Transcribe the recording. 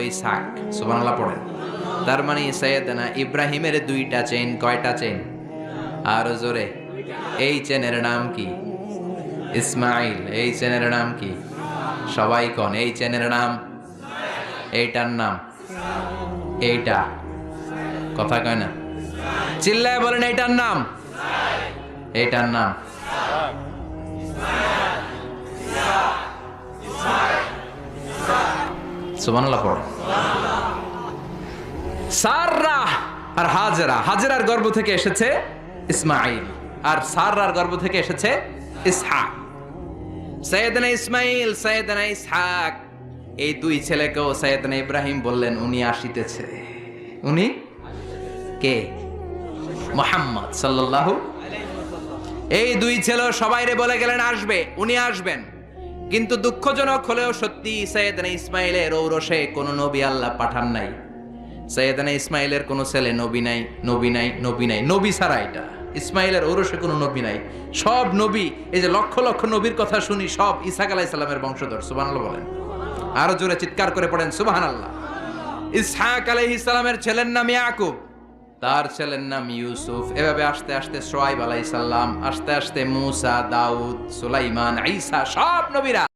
ইসাক সুবহানাল্লাহ পড়েন। তার মানে সৈয়দনা ইব্রাহিমের দুইটা চেইন কয়টা চেইন আরও জোরে। এই চেনের নাম কি? ইসমাইল এই চেনের নাম কি? সবাই কন? এই চেনের নাম? এইটার নাম? এইটা। কথা কয় না? চিল্লায় বলেন, এইটার নাম? এইটার নাম। সুবহানাল্লাহ পড়। সাররা আর হাজরা, হাজরার গর্ভ থেকে এসেছে ইসমাইল আর সাররার গর্ভ থেকে এসেছে ইসহাক। সৈয়দনা ইসমাইল সৈয়দনা ইসহাক। এই দুই ছেলেকেও সৈয়দনা ইব্রাহিম বললেন, উনি আসিতেছে। উনি? কে? মোহাম্মদ সাল্লাল্লাহু এই দুই ছেলে সবাইরে বলে গেলেন, আসবে। উনি আসবেন। কিন্তু দুঃখজনক হলেও সত্যি সৈয়দনা ইসমাইলের ঔরসে কোনো নবী আল্লাহ পাঠান নাই। সৈয়দনা ইসমাইলের কোনো ছেলে নবী নাই নবী নাই নবী নাই, নবী ছাড়া এটা। ইসমাইলের ঔরসে কোনো নবী নাই। সব নবী, এই যে লক্ষ লক্ষ নবীর কথা শুনি সব ইসাক আলাহ ইসলামের বংশধর, সুবহানাল্লাহ বলেন। আরও জোরে চিৎকার করে পড়েন, সুবহানাল্লাহ। ইসহাক আলাইহিস ইসলামের ছেলের নাম ইয়াকুব। তার ছেলের নাম ইউসুফ। এভাবে আস্তে আস্তে সোয়াইব আলাইসাল্লাম আস্তে আস্তে মুসা, দাউদ, সুলাইমান, ঈসা, সব নবীরা